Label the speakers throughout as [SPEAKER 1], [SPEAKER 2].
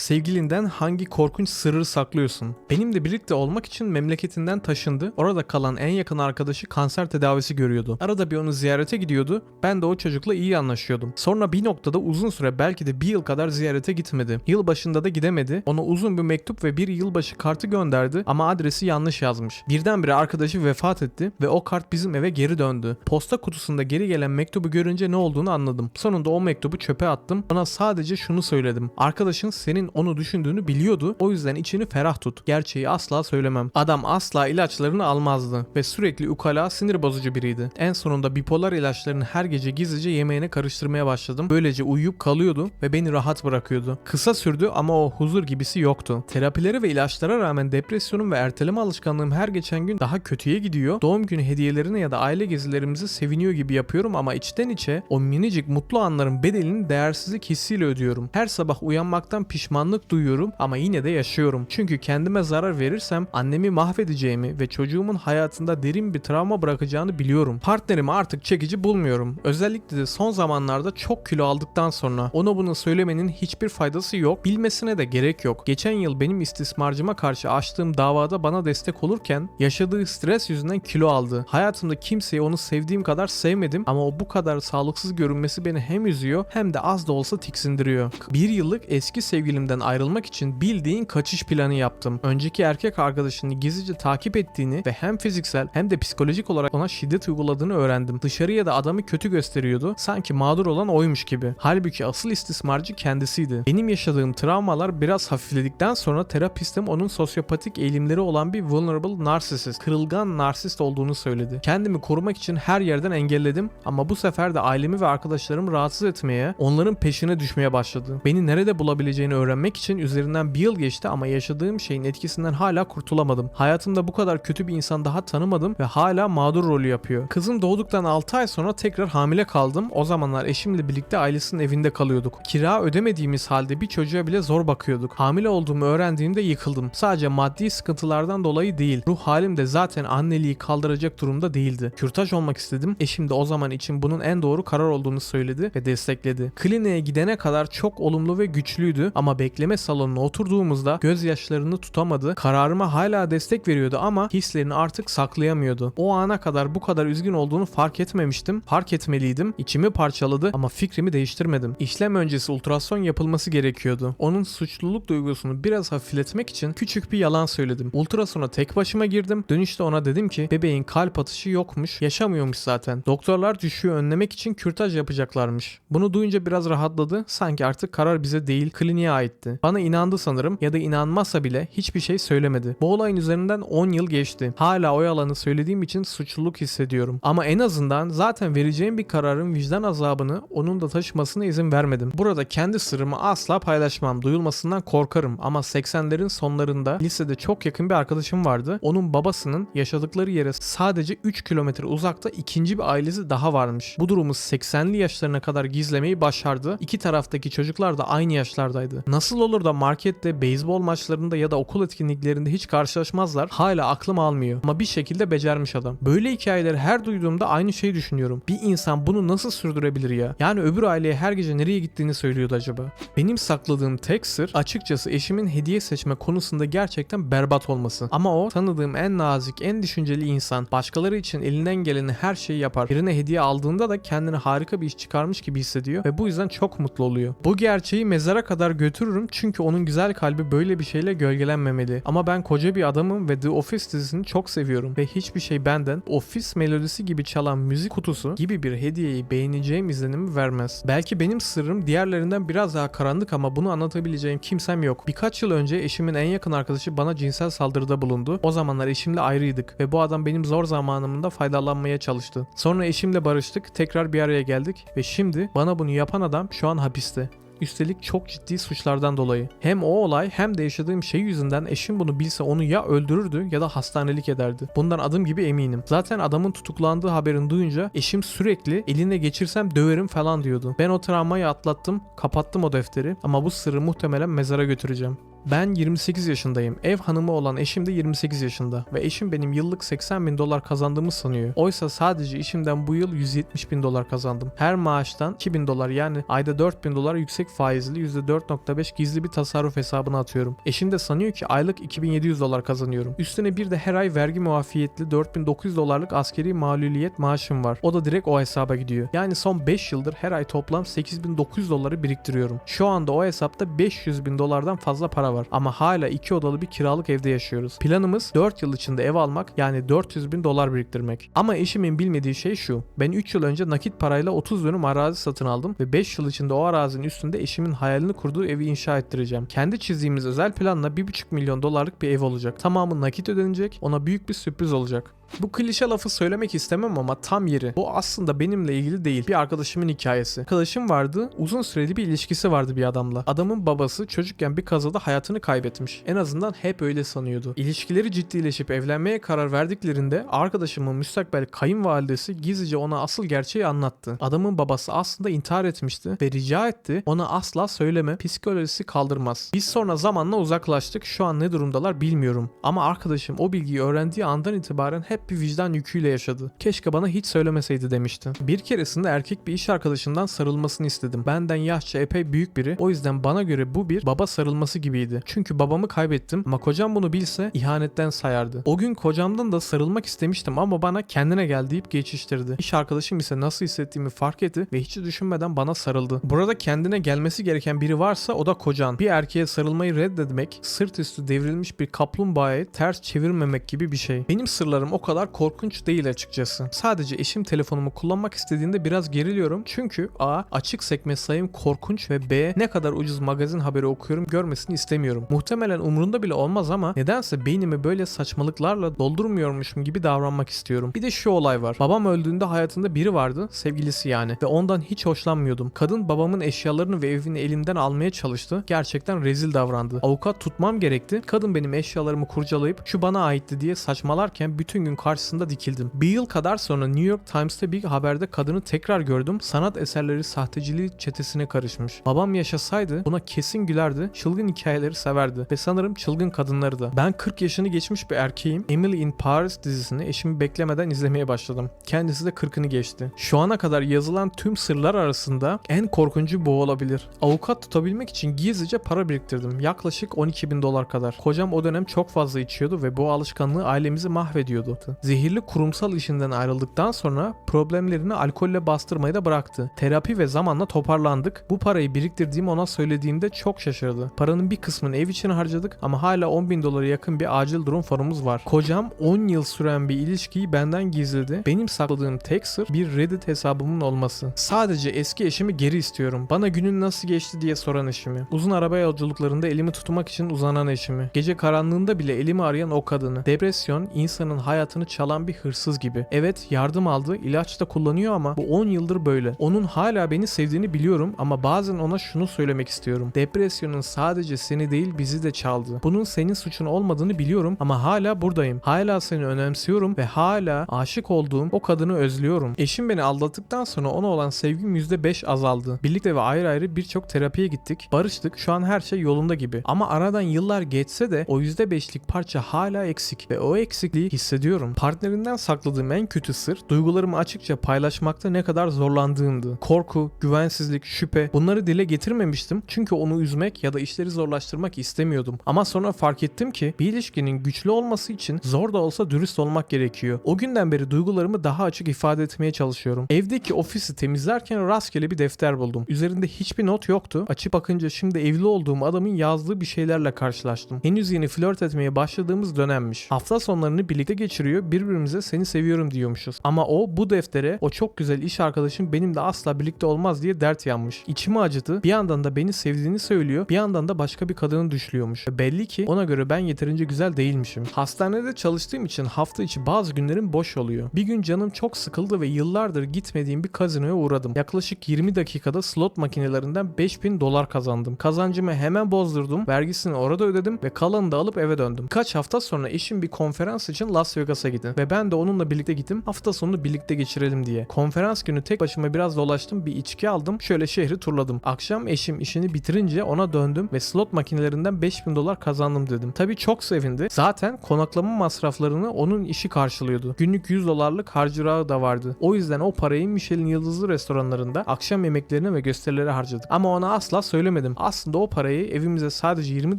[SPEAKER 1] Sevgilinden hangi korkunç sırrı saklıyorsun? Benimle birlikte olmak için memleketinden taşındı. Orada kalan en yakın arkadaşı kanser tedavisi görüyordu. Arada bir onu ziyarete gidiyordu. Ben de o çocukla iyi anlaşıyordum. Sonra bir noktada uzun süre belki de bir yıl kadar ziyarete gitmedi. Yıl başında da gidemedi. Ona uzun bir mektup ve bir yılbaşı kartı gönderdi ama adresi yanlış yazmış. Birdenbire arkadaşı vefat etti ve o kart bizim eve geri döndü. Posta kutusunda geri gelen mektubu görünce ne olduğunu anladım. Sonunda o mektubu çöpe attım. Ona sadece şunu söyledim. Arkadaşın senin onu düşündüğünü biliyordu. O yüzden içini ferah tut. Gerçeği asla söylemem. Adam asla ilaçlarını almazdı ve sürekli ukala sinir bozucu biriydi. En sonunda bipolar ilaçlarını her gece gizlice yemeğine karıştırmaya başladım. Böylece uyuyup kalıyordu ve beni rahat bırakıyordu. Kısa sürdü ama o huzur gibisi yoktu. Terapilere ve ilaçlara rağmen depresyonum ve erteleme alışkanlığım her geçen gün daha kötüye gidiyor. Doğum günü hediyelerine ya da aile gezilerimizi seviniyor gibi yapıyorum ama içten içe o minicik mutlu anların bedelini değersizlik hissiyle ödüyorum. Her sabah uyanmaktan pişmanlık duyuyorum ama yine de yaşıyorum. Çünkü kendime zarar verirsem annemi mahvedeceğimi ve çocuğumun hayatında derin bir travma bırakacağını biliyorum. Partnerimi artık çekici bulmuyorum. Özellikle de son zamanlarda çok kilo aldıktan sonra ona bunu söylemenin hiçbir faydası yok. Bilmesine de gerek yok. Geçen yıl benim istismarcıma karşı açtığım davada bana destek olurken yaşadığı stres yüzünden kilo aldı. Hayatımda kimseyi onu sevdiğim kadar sevmedim ama o bu kadar sağlıksız görünmesi beni hem üzüyor hem de az da olsa tiksindiriyor. Bir yıllık eski sevgilimden ayrılmak için bildiğin kaçış planı yaptım. Önceki erkek arkadaşını gizlice takip ettiğini ve hem fiziksel hem de psikolojik olarak ona şiddet uyguladığını öğrendim. Dışarıya da adamı kötü gösteriyordu. Sanki mağdur olan oymuş gibi. Halbuki asıl istismarcı kendisiydi. Benim yaşadığım travmalar biraz hafifledikten sonra terapistim onun sosyopatik eğilimleri olan bir vulnerable narcissist, kırılgan narsist olduğunu söyledi. Kendimi korumak için her yerden engelledim ama bu sefer de ailemi ve arkadaşlarımı rahatsız etmeye, onların peşine düşmeye başladı. Beni nerede bulabileceğini öğrenmek için üzerinden bir yıl geçti ama yaşadığım şeyin etkisinden hala kurtulamadım. Hayatımda bu kadar kötü bir insan daha tanımadım ve hala mağdur rolü yapıyor. Kızım doğduktan 6 ay sonra tekrar hamile kaldım. O zamanlar eşimle birlikte ailesinin evinde kalıyorduk. Kira ödemediğimiz halde bir çocuğa bile zor bakıyorduk. Hamile olduğumu öğrendiğimde yıkıldım. Sadece maddi sıkıntılardan dolayı değil. Ruh halim de zaten anneliği kaldıracak durumda değildi. Kürtaj olmak istedim. Eşim de o zaman için bunun en doğru karar olduğunu söyledi ve destekledi. Kliniğe gidene kadar çok olumlu ve güçlüydü ama bekleme salonuna oturduğumuzda gözyaşlarını tutamadı. Kararıma hala destek veriyordu ama hislerini artık saklayamıyordu. O ana kadar bu kadar üzgün olduğunu fark etmemiştim. Fark etmeliydim. İçimi parçaladı ama fikrimi değiştirmedim. İşlem öncesi ultrason yapılması gerekiyordu. Onun suçluluk duygusunu biraz hafifletmek için küçük bir yalan söyledim. Ultrasona tek başıma girdim. Dönüşte ona dedim ki bebeğin kalp atışı yokmuş, yaşamıyormuş zaten. Doktorlar düşüğü önlemek için kürtaj yapacaklarmış. Bunu duyunca biraz rahatladı. Sanki artık karar bize değil, kliniğe aitti. Bana inandı sanırım ya da inanmazsa bile hiçbir şey söylemedi. Bu olayın üzerinden 10 yıl geçti. Hala o yalanı söylediğim için suçluluk hissediyorum. Ama en azından zaten vereceğim bir kararın vicdan azabını onun da taşımasına izin vermedim. Burada kendi sırrımı asla paylaşmam. Duyulmasından korkarım ama 80'lerin sonlarında lisede çok yakın bir arkadaşım vardı. Onun babasının yaşadıkları yere sadece 3 kilometre uzakta ikinci bir ailesi daha varmış. Bu durumu 80'li yaşlarına kadar gizlemeyi başardı. İki taraftaki çocuklar da aynı yaşlardaydı. Nasıl olur da markette, beyzbol maçlarında ya da okul etkinliklerinde hiç karşılaşmazlar? Hala aklım almıyor. Ama bir şekilde becermiş adam. Böyle hikayeleri her duyduğumda aynı şeyi düşünüyorum. Bir insan bunu nasıl sürdürebilir ya? Yani öbür aileye her gece nereye gittiğini söylüyordu acaba? Benim sakladığım tek sır açıkçası eşimin hediye seçme konusunda gerçekten berbat olması. Ama o tanıdığım en nazik, en düşünceli insan. Başkaları için elinden geleni her şeyi yapar. Birine hediye aldığında da kendine harika bir iş çıkarmış gibi hissediyor ve bu yüzden çok mutlu oluyor. Bu gerçeği mezara kadar götürürüm çünkü onun güzel kalbi böyle bir şeyle gölgelenmemeli. Ama ben koca bir adamım ve The Office dizisini çok seviyorum ve hiçbir şey benden Office melodisi gibi çalan müzik kutusu gibi bir hediyeyi beğeneceğim izlenimi vermez. Belki benim sırrım diğerlerinden biraz daha karanlık ama bunu anlatabileceğim kimsem yok. Birkaç yıl önce eşimin en yakın arkadaşı bana cinsel saldırıda bulundu. O zamanlar eşimle ayrıydık ve bu adam benim zor zamanımda faydalanmaya çalıştı. Sonra eşimle barıştık, tekrar bir araya geldik ve şimdi bana bunu yapan adam şu an hapiste. Üstelik çok ciddi suçlardan dolayı. Hem o olay hem de yaşadığım şey yüzünden eşim bunu bilse onu ya öldürürdü ya da hastanelik ederdi. Bundan adım gibi eminim. Zaten adamın tutuklandığı haberini duyunca eşim sürekli eline geçirsem döverim falan diyordu. Ben o travmayı atlattım, kapattım o defteri ama bu sırrı muhtemelen mezara götüreceğim. Ben 28 yaşındayım. Ev hanımı olan eşim de 28 yaşında. Ve eşim benim yıllık 80 bin dolar kazandığımı sanıyor. Oysa sadece işimden bu yıl 170 bin dolar kazandım. Her maaştan 2000 dolar yani ayda 4 bin dolar yüksek faizli %4.5 gizli bir tasarruf hesabına atıyorum. Eşim de sanıyor ki aylık 2700 dolar kazanıyorum. Üstüne bir de her ay vergi muafiyetli 4900 dolarlık askeri maluliyet maaşım var. O da direkt o hesaba gidiyor. Yani son 5 yıldır her ay toplam 8900 doları biriktiriyorum. Şu anda o hesapta 500 bin dolardan fazla para var. Ama hala 2 odalı bir kiralık evde yaşıyoruz. Planımız 4 yıl içinde ev almak yani 400 bin dolar biriktirmek. Ama eşimin bilmediği şey şu. Ben 3 yıl önce nakit parayla 30 dönüm arazi satın aldım ve 5 yıl içinde o arazinin üstünde eşimin hayalini kurduğu evi inşa ettireceğim. Kendi çizdiğimiz özel planla 1,5 milyon dolarlık bir ev olacak. Tamamı nakit ödenecek. Ona büyük bir sürpriz olacak. Bu klişe lafı söylemek istemem ama tam yeri. Bu aslında benimle ilgili değil. Bir arkadaşımın hikayesi. Arkadaşım vardı. Uzun süreli bir ilişkisi vardı bir adamla. Adamın babası çocukken bir kazada hayatını kaybetmiş. En azından hep öyle sanıyordu. İlişkileri ciddileşip evlenmeye karar verdiklerinde arkadaşımın müstakbel kayınvalidesi gizlice ona asıl gerçeği anlattı. Adamın babası aslında intihar etmişti ve rica etti ona asla söyleme psikolojisi kaldırmaz. Biz sonra zamanla uzaklaştık. Şu an ne durumdalar bilmiyorum. Ama arkadaşım o bilgiyi öğrendiği andan itibaren hep bir vicdan yüküyle yaşadı. Keşke bana hiç söylemeseydi demişti. Bir keresinde erkek bir iş arkadaşından sarılmasını istedim. Benden yaşça epey büyük biri. O yüzden bana göre bu bir baba sarılması gibiydi. Çünkü babamı kaybettim ama kocam bunu bilse ihanetten sayardı. O gün kocamdan da sarılmak istemiştim ama bana kendine gel deyip geçiştirdi. İş arkadaşım ise nasıl hissettiğimi fark etti ve hiç düşünmeden bana sarıldı. Burada kendine gelmesi gereken biri varsa o da kocan. Bir erkeğe sarılmayı reddetmek, sırt üstü devrilmiş bir kaplumbağayı ters çevirmemek gibi bir şey. Benim sırlarım o kadar korkunç değil açıkçası. Sadece eşim telefonumu kullanmak istediğinde biraz geriliyorum. Çünkü A. Açık sekme sayım korkunç ve B. Ne kadar ucuz magazin haberi okuyorum görmesini istemiyorum. Muhtemelen umrunda bile olmaz ama nedense beynimi böyle saçmalıklarla doldurmuyormuşum gibi davranmak istiyorum. Bir de şu olay var. Babam öldüğünde hayatında biri vardı. Sevgilisi yani. Ve ondan hiç hoşlanmıyordum. Kadın babamın eşyalarını ve evini elimden almaya çalıştı. Gerçekten rezil davrandı. Avukat tutmam gerekti. Kadın benim eşyalarımı kurcalayıp şu bana aitti diye saçmalarken bütün gün karşısında dikildim. Bir yıl kadar sonra New York Times'te bir haberde kadını tekrar gördüm. Sanat eserleri sahteciliği çetesine karışmış. Babam yaşasaydı buna kesin gülerdi. Çılgın hikayeleri severdi. Ve sanırım çılgın kadınları da. Ben 40 yaşını geçmiş bir erkeğim. Emily in Paris dizisini eşimi beklemeden izlemeye başladım. Kendisi de 40'ını geçti. Şu ana kadar yazılan tüm sırlar arasında en korkuncu bu olabilir. Avukat tutabilmek için gizlice para biriktirdim. Yaklaşık 12 bin dolar kadar. Kocam o dönem çok fazla içiyordu ve bu alışkanlığı ailemizi mahvediyordu. Zehirli kurumsal işinden ayrıldıktan sonra problemlerini alkolle bastırmayı da bıraktı. Terapi ve zamanla toparlandık. Bu parayı biriktirdiğimi ona söylediğimde çok şaşırdı. Paranın bir kısmını ev için harcadık ama hala 10 bin dolara yakın bir acil durum fonumuz var. Kocam 10 yıl süren bir ilişkiyi benden gizledi. Benim sakladığım tek sır bir Reddit hesabımın olması. Sadece eski eşimi geri istiyorum. Bana günün nasıl geçti diye soran eşimi. Uzun araba yolculuklarında elimi tutmak için uzanan eşimi. Gece karanlığında bile elimi arayan o kadını. Depresyon insanın hayatını çalan bir hırsız gibi. Evet yardım aldı, ilaç da kullanıyor ama bu 10 yıldır böyle. Onun hala beni sevdiğini biliyorum ama bazen ona şunu söylemek istiyorum. Depresyonun sadece seni değil bizi de çaldı. Bunun senin suçun olmadığını biliyorum ama hala buradayım. Hala seni önemsiyorum ve hala aşık olduğum o kadını özlüyorum. Eşim beni aldattıktan sonra ona olan sevgim %5 azaldı. Birlikte ve ayrı ayrı birçok terapiye gittik. Barıştık. Şu an her şey yolunda gibi. Ama aradan yıllar geçse de o %5'lik parça hala eksik ve o eksikliği hissediyorum. Partnerinden sakladığım en kötü sır duygularımı açıkça paylaşmakta ne kadar zorlandığımdı. Korku, güvensizlik, şüphe bunları dile getirmemiştim çünkü onu üzmek ya da işleri zorlaştırmak istemiyordum. Ama sonra fark ettim ki bir ilişkinin güçlü olması için zor da olsa dürüst olmak gerekiyor. O günden beri duygularımı daha açık ifade etmeye çalışıyorum. Evdeki ofisi temizlerken rastgele bir defter buldum. Üzerinde hiçbir not yoktu. Açıp bakınca şimdi evli olduğum adamın yazdığı bir şeylerle karşılaştım. Henüz yeni flört etmeye başladığımız dönemmiş. Hafta sonlarını birlikte geçiriyor, birbirimize seni seviyorum diyormuşuz. Ama o bu deftere o çok güzel iş arkadaşım benimle asla birlikte olmaz diye dert yanmış. İçimi acıdı. Bir yandan da beni sevdiğini söylüyor, bir yandan da başka bir kadını düşlüyormuş. Belli ki ona göre ben yeterince güzel değilmişim. Hastanede çalıştığım için hafta içi bazı günlerim boş oluyor. Bir gün canım çok sıkıldı ve yıllardır gitmediğim bir kazinoya uğradım. Yaklaşık 20 dakikada slot makinelerinden 5000 dolar kazandım. Kazancımı hemen bozdurdum, vergisini orada ödedim ve kalanını da alıp eve döndüm. Kaç hafta sonra eşim bir konferans için Las Vegas'a Texas'a gidin ve ben de onunla birlikte gittim hafta sonunu birlikte geçirelim diye. Konferans günü tek başıma biraz dolaştım bir içki aldım şöyle şehri turladım. Akşam eşim işini bitirince ona döndüm ve slot makinelerinden 5000 dolar kazandım dedim. Tabii çok sevindi. Zaten konaklama masraflarını onun işi karşılıyordu. Günlük 100 dolarlık harcırağı da vardı. O yüzden o parayı Michelin yıldızlı restoranlarında akşam yemeklerine ve gösterilere harcadık. Ama ona asla söylemedim. Aslında o parayı evimize sadece 20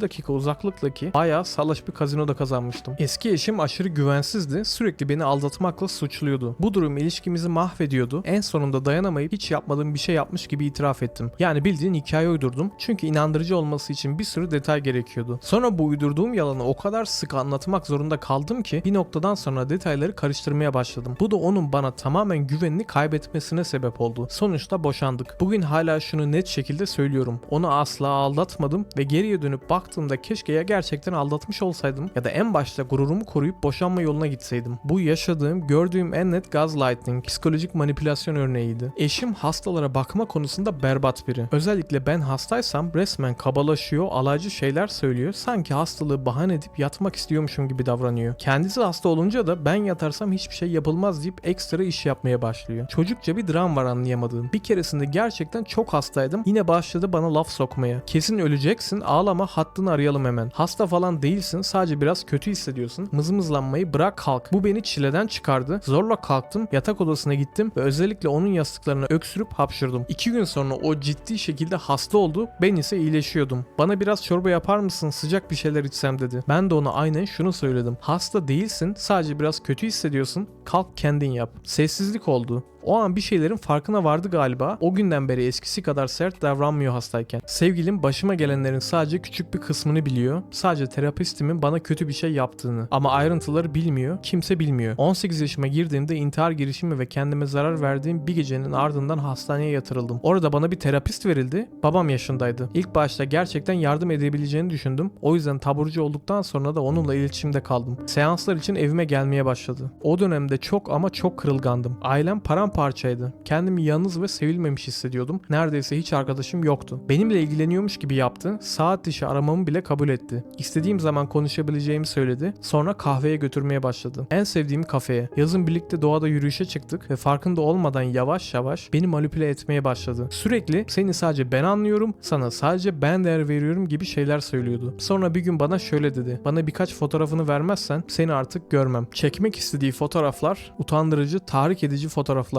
[SPEAKER 1] dakika uzaklıktaki bayağı salaş bir kazinoda kazanmıştım. Eski eşim aşırı güvensizdi. Sürekli beni aldatmakla suçluyordu. Bu durum ilişkimizi mahvediyordu. En sonunda dayanamayıp hiç yapmadığım bir şey yapmış gibi itiraf ettim. Yani bildiğin hikaye uydurdum. Çünkü inandırıcı olması için bir sürü detay gerekiyordu. Sonra bu uydurduğum yalanı o kadar sık anlatmak zorunda kaldım ki bir noktadan sonra detayları karıştırmaya başladım. Bu da onun bana tamamen güvenini kaybetmesine sebep oldu. Sonuçta boşandık. Bugün hala şunu net şekilde söylüyorum. Onu asla aldatmadım ve geriye dönüp baktığımda keşke ya gerçekten aldatmış olsaydım ya da en başta gururumu koruyup boşanma yoluna gitseydim. Bu yaşadığım, gördüğüm en net gaslighting, psikolojik manipülasyon örneğiydi. Eşim hastalara bakma konusunda berbat biri. Özellikle ben hastaysam resmen kabalaşıyor, alaycı şeyler söylüyor. Sanki hastalığı bahane edip yatmak istiyormuşum gibi davranıyor. Kendisi hasta olunca da ben yatarsam hiçbir şey yapılmaz deyip ekstra iş yapmaya başlıyor. Çocukça bir dram var anlayamadığım. Bir keresinde gerçekten çok hastaydım. Yine başladı bana laf sokmaya. Kesin öleceksin ağlama hattını arayalım hemen. Hasta falan değilsin sadece biraz kötü hissediyorsun. Mızmızlanmayı bırak kalk. Bu beni çileden çıkardı. Zorla kalktım yatak odasına gittim ve özellikle onun yastıklarına öksürüp hapşırdım. İki gün sonra o ciddi şekilde hasta oldu. Ben ise iyileşiyordum. Bana biraz çorba yapar mısın sıcak bir şeyler içsem dedi. Ben de ona aynen şunu söyledim. Hasta değilsin sadece biraz kötü hissediyorsun. Kalk kendin yap. Sessizlik oldu. O an bir şeylerin farkına vardı galiba. O günden beri eskisi kadar sert davranmıyor hastayken. Sevgilim başıma gelenlerin sadece küçük bir kısmını biliyor. Sadece terapistimin bana kötü bir şey yaptığını. Ama ayrıntıları bilmiyor. Kimse bilmiyor. 18 yaşıma girdiğimde intihar girişimi ve kendime zarar verdiğim bir gecenin ardından hastaneye yatırıldım. Orada bana bir terapist verildi. Babam yaşındaydı. İlk başta gerçekten yardım edebileceğini düşündüm. O yüzden taburcu olduktan sonra da onunla iletişimde kaldım. Seanslar için evime gelmeye başladı. O dönemde çok ama çok kırılgandım. Ailem paramparçaydı. Kendimi yalnız ve sevilmemiş hissediyordum. Neredeyse hiç arkadaşım yoktu. Benimle ilgileniyormuş gibi yaptı. Saat dışı aramamı bile kabul etti. İstediğim zaman konuşabileceğimi söyledi. Sonra kahveye götürmeye başladı. En sevdiğim kafeye. Yazın birlikte doğada yürüyüşe çıktık ve farkında olmadan yavaş yavaş beni manipüle etmeye başladı. Sürekli seni sadece ben anlıyorum, sana sadece ben değer veriyorum gibi şeyler söylüyordu. Sonra bir gün bana şöyle dedi. Bana birkaç fotoğrafını vermezsen seni artık görmem. Çekmek istediği fotoğraflar utandırıcı, tahrik edici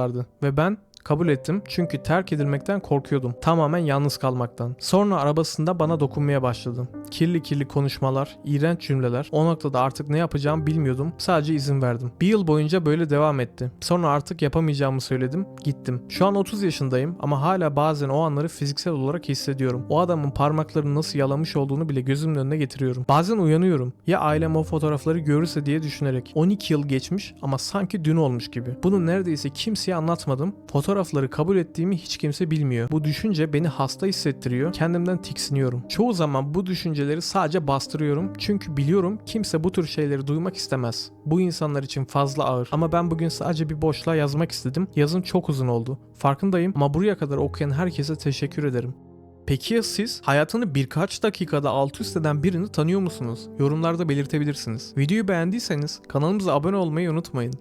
[SPEAKER 1] fotoğraflardı ve ben Kabul ettim çünkü terk edilmekten korkuyordum. Tamamen yalnız kalmaktan. Sonra arabasında bana dokunmaya başladı. Kirli kirli konuşmalar, iğrenç cümleler. O noktada artık ne yapacağımı bilmiyordum. Sadece izin verdim. Bir yıl boyunca böyle devam etti. Sonra artık yapamayacağımı söyledim. Gittim. Şu an 30 yaşındayım ama hala bazen o anları fiziksel olarak hissediyorum. O adamın parmaklarını nasıl yalamış olduğunu bile gözümün önüne getiriyorum. Bazen uyanıyorum. Ya ailem o fotoğrafları görürse diye düşünerek. 12 yıl geçmiş ama sanki dün olmuş gibi. Bunu neredeyse kimseye anlatmadım. Fotoğrafları kabul ettiğimi hiç kimse bilmiyor. Bu düşünce beni hasta hissettiriyor. Kendimden tiksiniyorum. Çoğu zaman bu düşünceleri sadece bastırıyorum. Çünkü biliyorum kimse bu tür şeyleri duymak istemez. Bu insanlar için fazla ağır. Ama ben bugün sadece bir boşluğa yazmak istedim. Yazım çok uzun oldu. Farkındayım ama buraya kadar okuyan herkese teşekkür ederim. Peki ya siz hayatını birkaç dakikada alt üst eden birini tanıyor musunuz? Yorumlarda belirtebilirsiniz. Videoyu beğendiyseniz kanalımıza abone olmayı unutmayın.